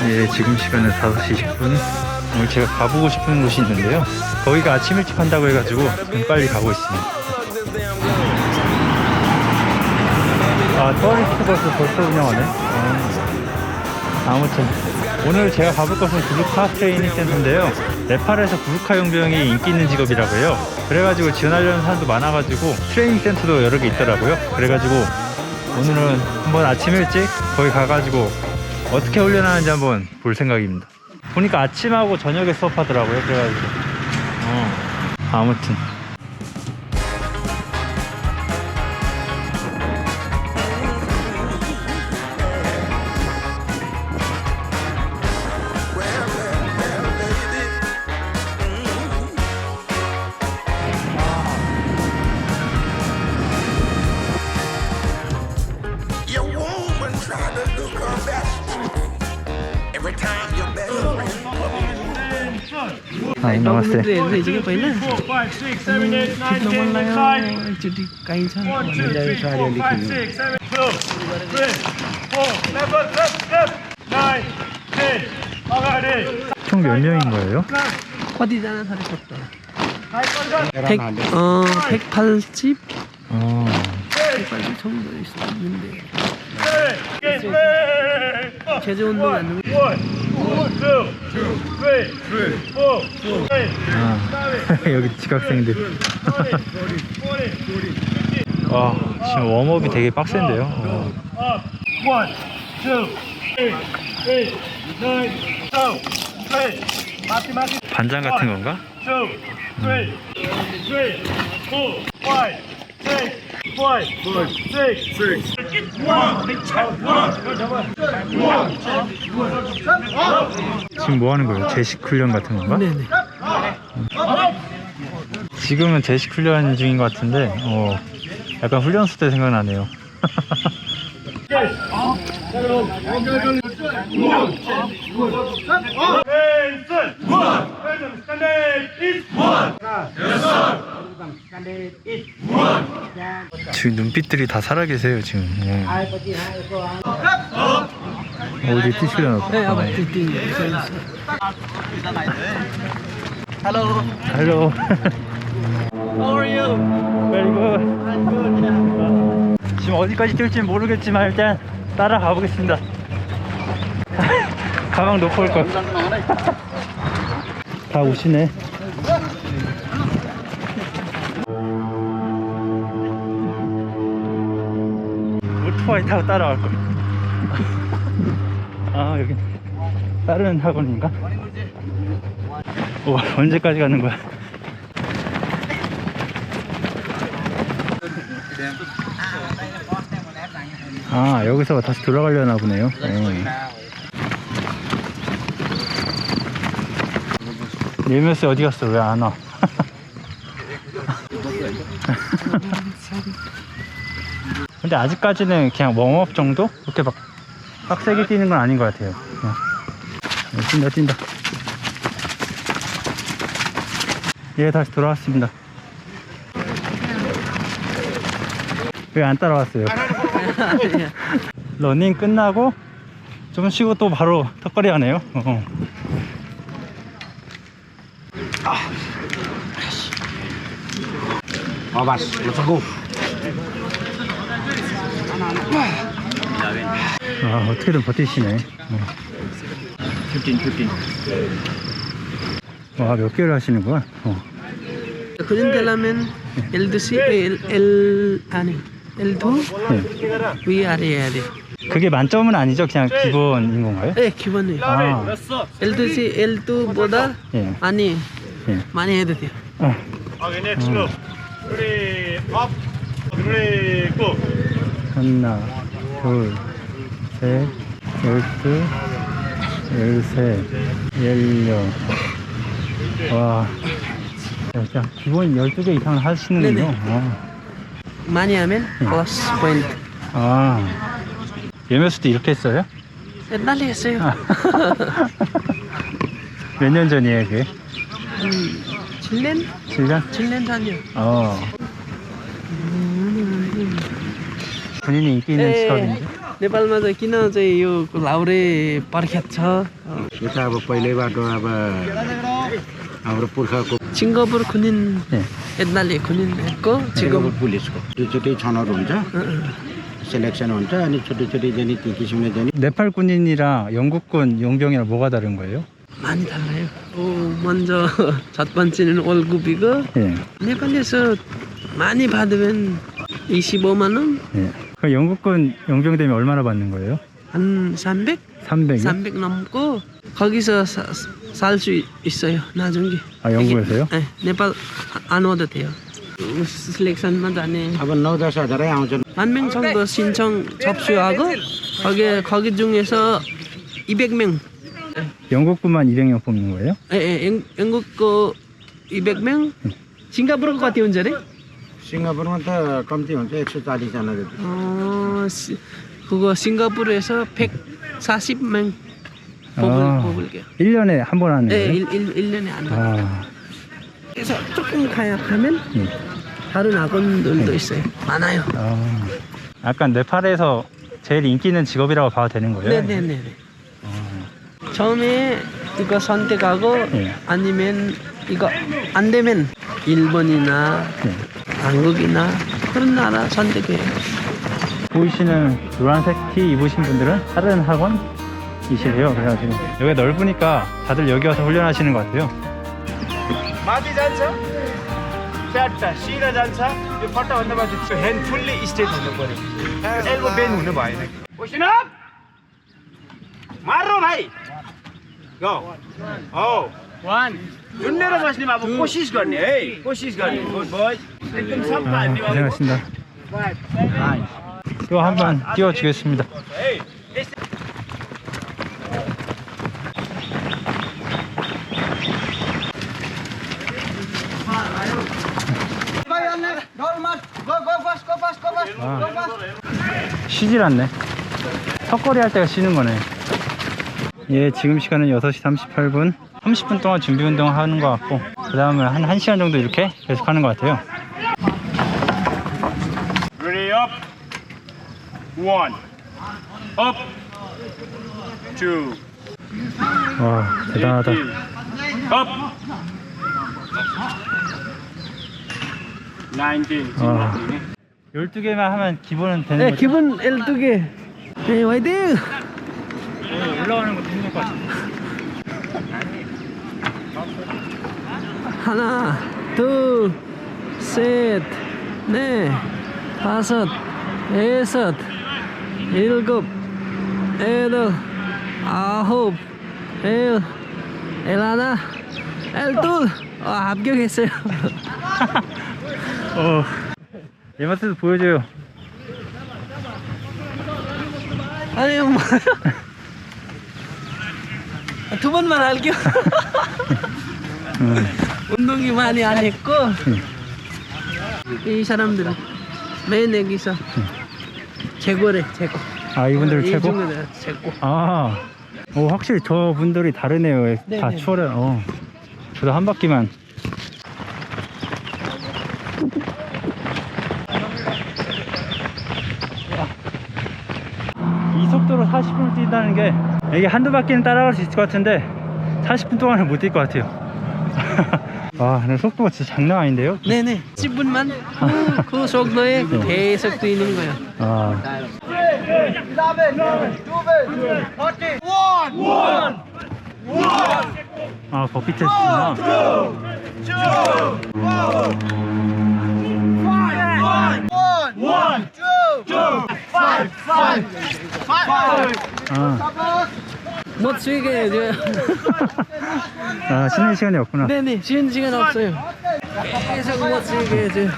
네, 지금 시간은 5시 20분. 오늘 제가 가보고 싶은 곳이 있는데요. 거기가 아침 일찍 한다고 해가지고 좀 빨리 가고 있습니다. 아, 터리스트 버스 벌써 운영하네. 아, 아무튼 오늘 제가 가볼 곳은 구루카 트레이닝 센터인데요. 네팔에서 구루카 용병이 인기 있는 직업이라고 해요. 그래가지고 지원하려는 사람도 많아가지고 트레이닝 센터도 여러 개 있더라고요. 그래가지고 오늘은 한번 아침 일찍 거기 가가지고 어떻게 훈련하는지 한번 볼 생각입니다. 보니까 아침하고 저녁에 수업하더라고요. 그래가지고 어, 아무튼 चाहिँ अलिअलि 총 몇 명인 거예요? कतिजना छ अरे टोटल 백, 어, 180? 어, 180 정도 있는데 제재 운동 안 하는 아, 여기 지각생들. 와, 지금 웜업이 되게 빡센데요. 어. 반장 같은 건가? 지금 뭐 하는 거예요? 제식 훈련 같은 건가? 네네 지금은 제식 훈련 중인 것 같은데, 어, 약간 훈련소 때 생각나네요. 지금 눈빛들이 다 살아계세요 지금. 예. 어디 뛰시려나 보다. Hello. Hello. How are you? Very good. I'm good. 지금 어디까지 뛸지 모르겠지만 일단 따라가 보겠습니다. 가방 놓고 올 걸. 다 오시네. 오토바이 타고 따라갈 걸. 아 여기 다른 학원인가? 오 언제까지 가는 거야? 아 여기서 다시 돌아가려나 보네요. 네. 예매스 어디 갔어? 왜 안 와? 근데 아직까지는 그냥 웜업 정도? 그렇게 막 빡세게 뛰는 건 아닌 것 같아요. 어. 네, 뛴다 뛴다. 예 다시 돌아왔습니다. 왜 안 따라왔어요? 러닝 끝나고 좀 쉬고 또 바로 턱걸이 하네요. 어. 아, 어 떻게든 버티시네. 어. 15, 15. 와, 몇 개월 하시는 거야? 어. 그린 데라면 L2C, L, L 아니 L2 네. 위아래 해야 돼. 그게 만점은 아니죠? 그냥 기본인 건가요? 예, 기본이. 아, L2C, L2보다 예. 많이 예. 많이 해도 돼요. 어. Okay, next 하나, 둘, 셋, 열둘, 열셋, 열여. 와. 진짜 기본 12개 이상 하시는군요. 네네. 아. 많이 하면 플러스 포인트. 아. 예매수도 이렇게 했어요? 옛날에 했어요. 아. 몇 년 전이에요, 그게? 한 7년? 7년? 7년 전이요. 어. 본인이 인기 있는 직업인지 नेपालमा चाहिँ किन चाहिँ यो लाउरे प्रख्यात छ यो त अब पहिल्यैबाट अब हाम्रो पुर्खाको सिङ्गापुर खुनिन एद्नाले खुनिनको सिङ्गापुर पुलिसको छुट्टै छनौट हुन्छ 셀렉션 혼자? 아니 초리초리 전이 뛰기 쉽네 전이 네팔 군인이랑 영국군 용병이랑 뭐가 다른 거예요? 많이 달라요. 어, 먼저 첫 번째는 월급이고 예. 네팔에서 많이 받으면 25만 원, 예. 그 영국군 용병 되면 얼마나 받는 거예요? 한 300? 300? 300 넘고 거기서 살 수 있어요 나중에 아 영국에서요? 네 네팔 안 와도 돼요 슬렉션만 다네 만명 정도 신청 접수하고 거기 거기 중에서 200명 영국군만 200명 뽑는 거예요? 예, 예 영, 영국 거 200명 싱가포르 거 같아요 언제네? 싱가포르만 다 깜짝 놀140잖아 그래도. 어, 시, 그거 싱가포르에서 140명 뽑을, 아, 뽑을게요. 1년에 한번 아. 하는 거예요? 1, 일일년에안 아. 아. 그래서 조금 가야 가면 예. 다른 학원들도 예. 있어요. 많아요. 아, 약간 네팔에서 제일 인기 있는 직업이라고 봐도 되는 거예요? 네네네. 처음에 이거 선택하고 네. 아니면 이거 안 되면 일본이나 네. 한국이나 그런 나라 선택해요. 보이시는 노란색 티 입으신 분들은 다른 학원 이시래요. 그래가지고 여기 넓으니까 다들 여기 와서 훈련하시는 것 같아요. 마디 잔차, 짧다, 시라 잔차, 이 파타 만나 가지고 핸 풀리 이스테이트 하는 거래. 엘보 벤 우는 거야. 보시나? 마로 마이. 고. 오. वान झुन्डेर बस्ने अब कोसिस गर्ने है कोसिस गर्ने गुड बोय एकदम सफा 아, 고생하셨습니다. 또 한 번 띄워주겠습니다. 아, 쉬질 않네. 턱걸이 할 때가 쉬는 거네. 예, 지금 시간은 6시 38분. 30분 동안 준비 운동 하는 것 같고, 그 다음에 한 1시간 정도 이렇게 계속 하는 것 같아요. Ready up. One. Up. Two. 와, 대단하다. Up. 19. 와. 12개만 하면 기본은 되는 네, 거죠? 기본 12개. 네, 화이팅! 올라가는 것도 힘들 것 같아요. 하나, 둘, 셋, 넷, 다섯, 여섯, 일곱, 여덟, 아홉, 열, 열하나, 열둘. 와, 합격했어요. 어, 예마트도 보여줘요. 아니, 뭐. 두 번만 할게요. 음, 운동이 많이 안 했고 이 사람들은 맨 여기서 최고래 최고 아, 이분들 이 최고? 중에 최고 아, 오, 확실히 저 분들이 다르네요. 네, 다 네. 추월해. 어. 저도 한 바퀴만. 이 속도로 40분을 뛴다는 게 이게 한두 바퀴는 따라갈 수 있을 것 같은데 40분 동안은 못 뛸 것 같아요. 와, 근데 속도가 진짜 장난 아닌데요? 네네. 10분만? 그, 그 속도에 계속 뛰는 거예요. 아, 아, 버피 테스트구나. 아, 못 쉬게 해줘요 아, 쉬는 시간이 없구나. 네네 쉬는 시간 없어요 계속 못 쉬게 해줘요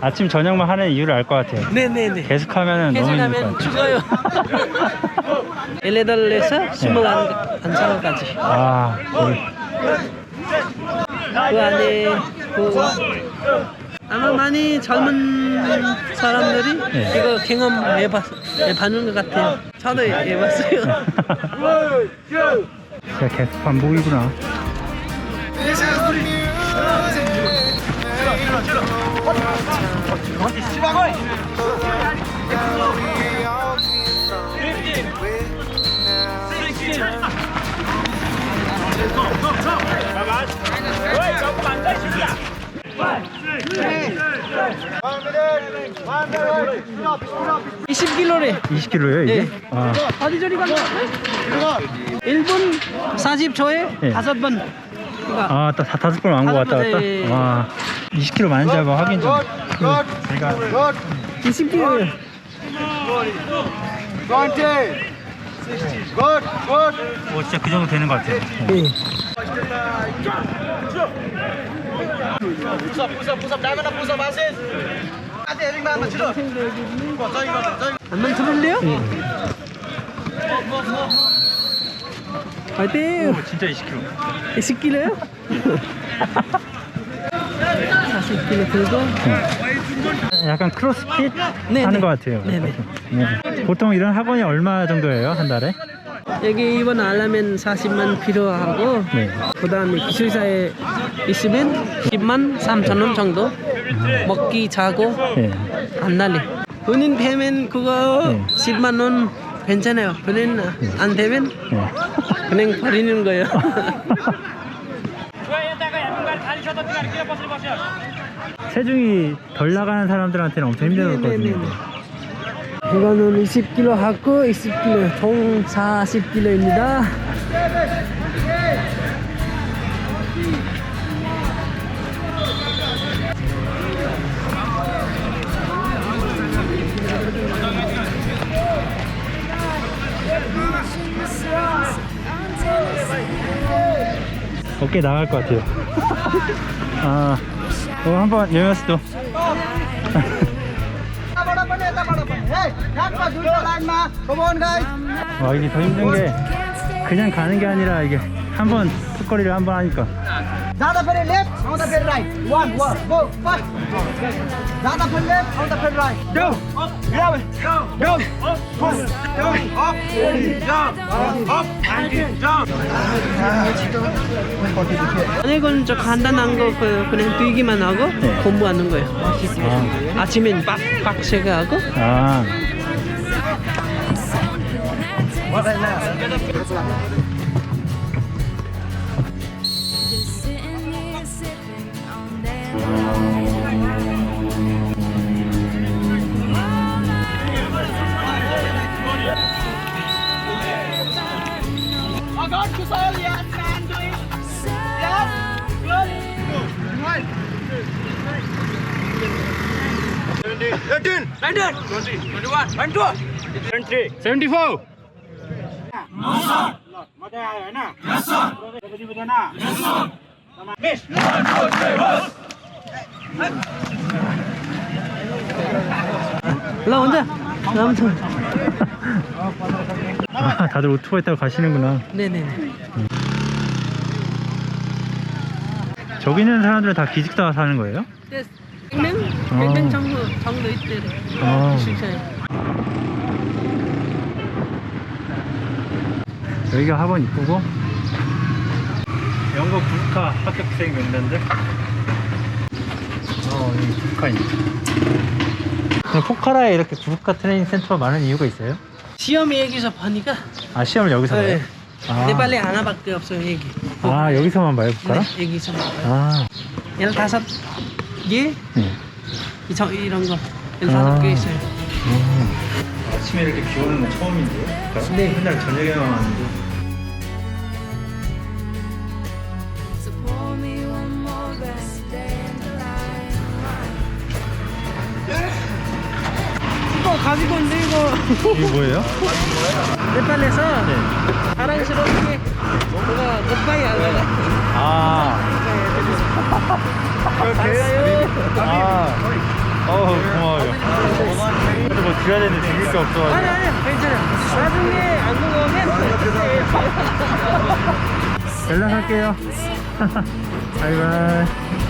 아침 저녁만 하는 이유를 알 것 같아요. 네네네 계속 하면은 너무 계속 힘들 것 하면 같아요. 죽어요 18에서 21살까지 아, 거기. 그 안에 그 아마 많이 젊은 사람들이 네. 이거 경험 해봤, 해봤는 것 같아요. 저도 해봤어요. 진짜 계속 반복이구나. 이 20kg래. 20kg예요 이게? 네. 아, 어디 저리 가나? 1분 40초에 네. 다섯 번. 그러니까 아, 딱 다- 다섯 번 왕고 왔다 갔다. 예. 와, 20kg 많은지 한번 확인 좀. 제가 20kg. 뭐 진짜 그 정도 되는 것 같아요. 예. 한번 들을래요? 화이팅! 오, 진짜 20kg. 20kg요? 40kg 들고 약간 크로스핏 네, 하는 네. 것 같아요. 네, 네. 네. 보통 이런 학원이 얼마 정도예요 한 달에? 여기 입원 하려면 40만 필요하고 네. 그 다음에 기술사에 있으면 10만 3천 원 정도 먹기 자고 네. 안 날리 본인 되면 그거 네. 10만 원 괜찮아요 본인 안 되면 네. 그냥 버리는 거예요 체중이 덜 나가는 사람들한테는 엄청 힘들었거든요. 이거는 20kg 하고 20kg 총 40kg입니다 어깨 나갈 것 같아요. 아, 어, 한번 여명씨도. 와 이게 더 힘든 게 그냥 가는 게 아니라 이게 한번 턱걸이를 한 번 하니까 ज्यादा फिर लेफ्ट आउँदा फिर राइट वान वान गो फर्स्ट ज्यादा फिर लेफ्ट आउँदा फिर right Go! Grab it! Go! Go! Up! Push! Go! Up! Down! Up! And down! 이건 좀 간단한 거 그- 그냥 뛰기만 하고 네. 공부하는 거예요 아, 아침엔 빡 빡세게 하고 아 What right now? Eighteen. Nineteen. Twenty. Twenty-one. Twenty-two. Twenty-three. Seventy-four. 올라 혼자 아무튼 아, 다들 오토바이 타고 가시는구나. 네네네 저기 있는 사람들은 다 기숙사 사는 거예요? 100명? 100명 정도 정도 있대 아. 기숙사에 여기가 학원 이쁘고 영국 불카 합격생 어 여기 불카 그럼 포카라에 이렇게 불카 트레이닝 센터가 많은 이유가 있어요? 시험이 여기서 보니까 아 시험을 여기서 봐요? 네. 아. 네팔에 하나밖에 없어요 여기 아 여기서만 봐요 불카라? 네, 여기서 봐요 아 15개 네. 이 저- 이런 거 15개 아. 있어요 아침에 이렇게 비 오는 건 처음인데요? 네. 맨날 저녁에만 왔는데 이게 뭐예요? 네팔에서 네. 자랑스럽게 뭐가 굿바이 하려고 아 가요 아, 어 고마워요. 그래도 뭐 드려야 되는데 드릴 게 아니 없어가지고. 아니 괜찮아 나중에 안 먹으면 연락할게요. 바이바이.